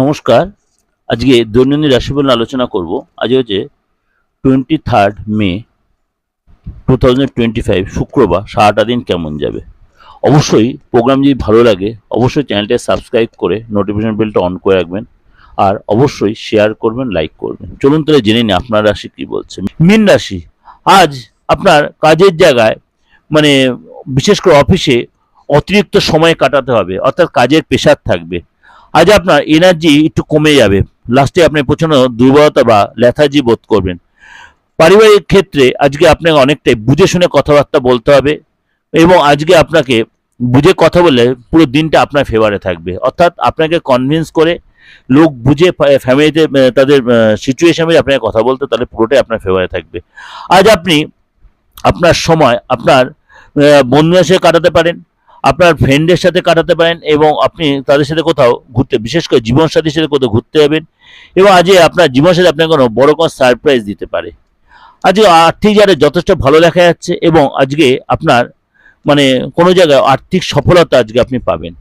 নমস্কার। আজকে দৈনন্দিন রাশিফল আলোচনা করব। আজ হচ্ছে twenty third May two thousand twenty five শুক্রবার, সারাটা দিন কেমন যাবে? অবশ্যই প্রোগ্রাম যদি ভালো লাগে, অবশ্যই চ্যানেলটা সাবস্ক্রাইব করে নোটিফিকেশন বেলটা অন করে রাখবেন। আর অবশ্যই শেয়ার করবেন লাইক করবেন। চলুন তাহলে জেনে নিই আপনার রাশি কি বলছে। মীন রাশি, আজ আপনার কাজের জায়গায় মানে বিশেষ করে অফিসে অতিরিক্ত সময় কাটাতে হবে, অর্থাৎ কাজের প্রেশার থাকবে। আজ আপনার এনার্জি একটু কমে যাবে। লাস্টে আপনি প্রচণ্ড দুর্বলতা বা লেথার্জি বোধ করবেন। পারিবারিক ক্ষেত্রে আজকে আপনাকে অনেকটাই বুঝে শুনে কথাবার্তা বলতে হবে এবং আজকে আপনাকে বুঝে কথা বললে পুরো দিনটা আপনার ফেভারে থাকবে। অর্থাৎ আপনাকে কনভিন্স করে লোক বুঝে ফ্যামিলিতে তাদের সিচুয়েশন আপনাকে কথা বলতে তাহলে পুরোটাই আপনার ফেভারে থাকবে। আজ আপনি আপনার সময়, আপনার বন্ধুদের সাথে কাটাতে পারেন। আপনার ফ্রেন্ডের সাথে কাটাতে পারেন এবং আপনি তাদের সাথে কোথাও ঘুরতে, বিশেষ করে জীবনসাথীর সাথে কোথাও ঘুরতে যাবেন এবং আজ আপনার জীবন সাথে আপনাকে কোনো বড় কোনো সারপ্রাইজ দিতে পারে। আজকে আর্থিক জায়গায় যথেষ্ট ভালো দেখা যাচ্ছে এবং আজকে আপনার মানে কোনো জায়গায় আর্থিক সফলতা আজকে আপনি পাবেন।